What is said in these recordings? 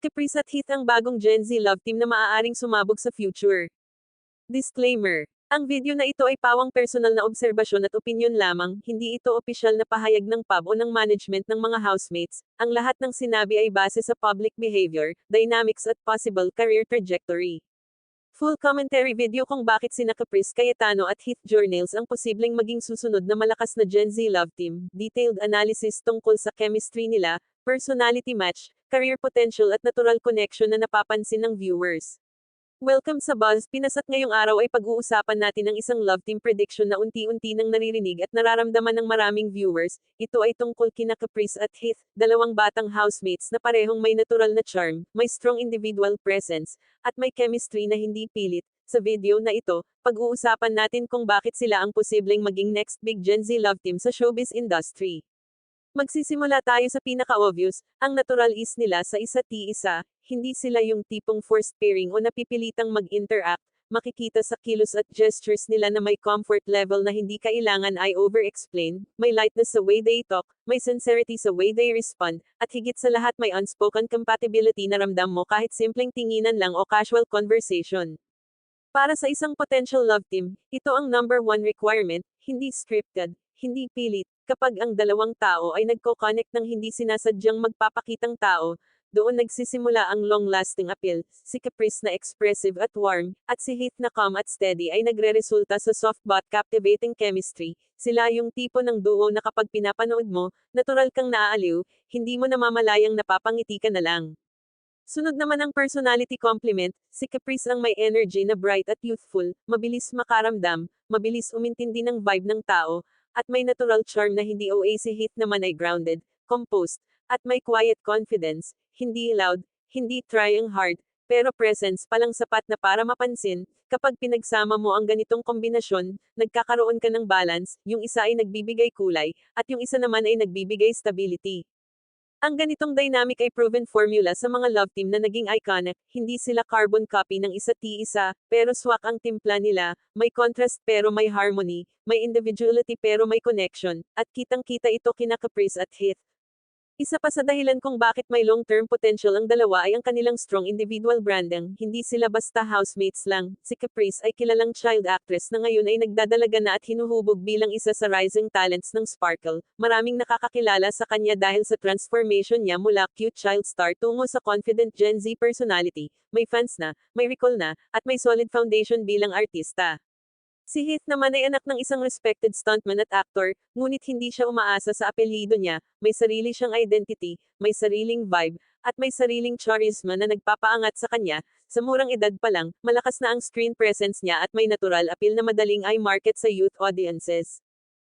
Caprice at Heath ang bagong Gen Z love team na maaaring sumabog sa future. Disclaimer. Ang video na ito ay pawang personal na obserbasyon at opinyon lamang, hindi ito opisyal na pahayag ng pub o ng management ng mga housemates. Ang lahat ng sinabi ay base sa public behavior, dynamics at possible career trajectory. Full commentary video kung bakit sina Caprice Cayetano at Heath Journals ang posibleng maging susunod na malakas na Gen Z love team, detailed analysis tungkol sa chemistry nila, personality match, career potential at natural connection na napapansin ng viewers. Welcome sa Buzz Pinas at ngayong araw ay pag-uusapan natin ang isang love team prediction na unti-unti nang naririnig at nararamdaman ng maraming viewers. Ito ay tungkol kina Caprice at Heath, dalawang batang housemates na parehong may natural na charm, may strong individual presence, at may chemistry na hindi pilit. Sa video na ito, pag-uusapan natin kung bakit sila ang posibleng maging next big Gen Z love team sa showbiz industry. Magsisimula tayo sa pinaka-obvious, ang natural is nila sa isa't isa, hindi sila yung tipong forced pairing o napipilitang mag-interact, makikita sa kilos at gestures nila na may comfort level na hindi kailangan ay over-explain, may lightness sa way they talk, may sincerity sa way they respond, at higit sa lahat may unspoken compatibility na ramdam mo kahit simpleng tinginan lang o casual conversation. Para sa isang potential love team, ito ang number one requirement, hindi scripted, hindi pilit, kapag ang dalawang tao ay nagko-connect ng hindi sinasadyang magpapakitang tao, doon nagsisimula ang long-lasting appeal, si Caprice na expressive at warm, at si Heath na calm at steady ay nagre-resulta sa soft but captivating chemistry. Sila yung tipo ng duo na kapag pinapanood mo, natural kang naaaliw, hindi mo namamalayang napapangiti ka na lang. Sunod naman ang personality compliment, si Caprice ang may energy na bright at youthful, mabilis makaramdam, mabilis umintindi ng vibe ng tao, at may natural charm na hindi OAC hit naman ay grounded, composed, at may quiet confidence, hindi loud, hindi trying hard, pero presence palang sapat na para mapansin, kapag pinagsama mo ang ganitong kombinasyon, nagkakaroon ka ng balance, yung isa ay nagbibigay kulay, at yung isa naman ay nagbibigay stability. Ang ganitong dynamic ay proven formula sa mga love team na naging iconic, hindi sila carbon copy ng isa't isa, pero swak ang timpla nila, may contrast pero may harmony, may individuality pero may connection, at kitang-kita ito kina Caprice at Heath. Isa pa sa dahilan kung bakit may long-term potential ang dalawa ay ang kanilang strong individual branding, hindi sila basta housemates lang. Si Caprice ay kilalang child actress na ngayon ay nagdadalaga na at hinuhubog bilang isa sa rising talents ng Sparkle. Maraming nakakakilala sa kanya dahil sa transformation niya mula cute child star tungo sa confident Gen Z personality. May fans na, may recall na, at may solid foundation bilang artista. Si Heath naman ay anak ng isang respected stuntman at actor, ngunit hindi siya umaasa sa apelyido niya, may sarili siyang identity, may sariling vibe, at may sariling charisma na nagpapaangat sa kanya, sa murang edad pa lang, malakas na ang screen presence niya at may natural appeal na madaling ay market sa youth audiences.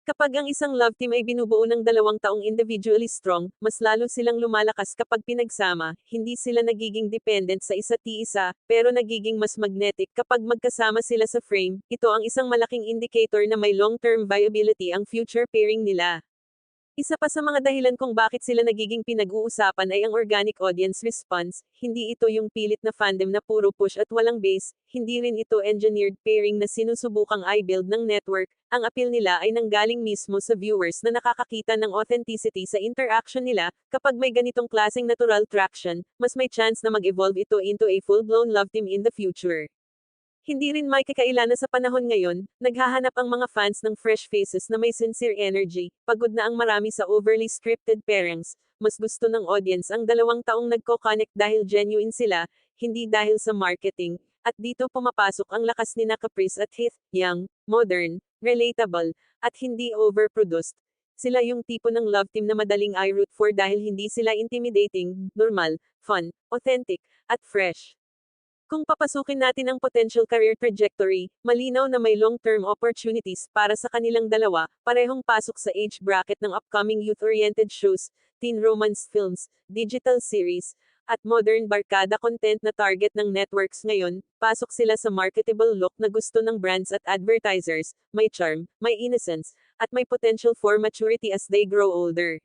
Kapag ang isang love team ay binubuo ng dalawang taong individually strong, mas lalo silang lumalakas kapag pinagsama, hindi sila nagiging dependent sa isa't isa, pero nagiging mas magnetic kapag magkasama sila sa frame. Ito ang isang malaking indicator na may long-term viability ang future pairing nila. Isa pa sa mga dahilan kung bakit sila nagiging pinag-uusapan ay ang organic audience response, hindi ito yung pilit na fandom na puro push at walang base, hindi rin ito engineered pairing na sinusubukang i-build ng network, ang appeal nila ay nanggaling mismo sa viewers na nakakakita ng authenticity sa interaction nila, kapag may ganitong klaseng natural traction, mas may chance na mag-evolve ito into a full-blown love team in the future. Hindi rin may kakailangan sa panahon ngayon, naghahanap ang mga fans ng fresh faces na may sincere energy, pagod na ang marami sa overly scripted pairings, mas gusto ng audience ang dalawang taong nagko-connect dahil genuine sila, hindi dahil sa marketing, at dito pumapasok ang lakas ni na Caprice at Heath, young, modern, relatable, at hindi overproduced. Sila yung tipo ng love team na madaling i-root for dahil hindi sila intimidating, normal, fun, authentic, at fresh. Kung papasukin natin ang potential career trajectory, malinaw na may long-term opportunities para sa kanilang dalawa, parehong pasok sa age bracket ng upcoming youth-oriented shows, teen romance films, digital series, at modern barkada content na target ng networks ngayon, pasok sila sa marketable look na gusto ng brands at advertisers, may charm, may innocence, at may potential for maturity as they grow older.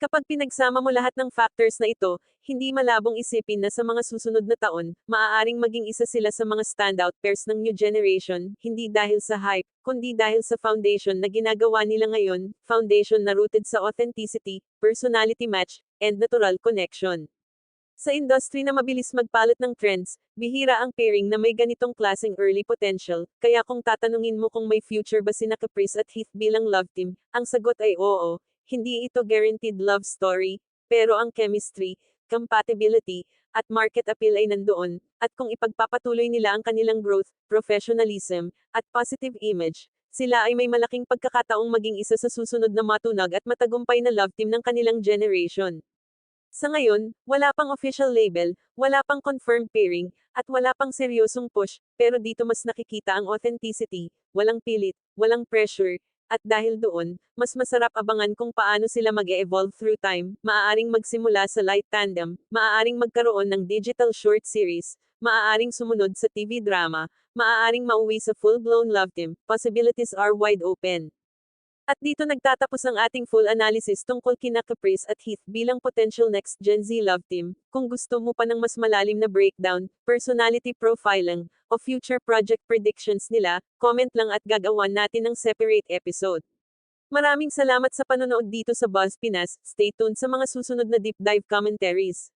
Kapag pinagsama mo lahat ng factors na ito, hindi malabong isipin na sa mga susunod na taon, maaaring maging isa sila sa mga standout pairs ng new generation, hindi dahil sa hype, kundi dahil sa foundation na ginagawa nila ngayon, foundation na rooted sa authenticity, personality match, and natural connection. Sa industry na mabilis magpalit ng trends, bihira ang pairing na may ganitong klaseng early potential, kaya kung tatanungin mo kung may future ba sina Caprice at Heath bilang love team, ang sagot ay oo, hindi ito guaranteed love story, pero ang chemistry, compatibility, at market appeal ay nandoon, at kung ipagpapatuloy nila ang kanilang growth, professionalism, at positive image, sila ay may malaking pagkakataong maging isa sa susunod na matunag at matagumpay na love team ng kanilang generation. Sa ngayon, wala pang official label, wala pang confirmed pairing, at wala pang seryosong push, pero dito mas nakikita ang authenticity, walang pilit, walang pressure, at dahil doon, mas masarap abangan kung paano sila mag-evolve through time, maaaring magsimula sa light tandem, maaaring magkaroon ng digital short series, maaaring sumunod sa TV drama, maaaring mauwi sa full-blown love team, possibilities are wide open. At dito nagtatapos ang ating full analysis tungkol kina Caprice at Heath bilang potential next Gen Z love team. Kung gusto mo pa ng mas malalim na breakdown, personality profiling, o future project predictions nila, comment lang at gagawan natin ng separate episode. Maraming salamat sa panonood dito sa Buzz Pinas. Stay tuned sa mga susunod na deep dive commentaries.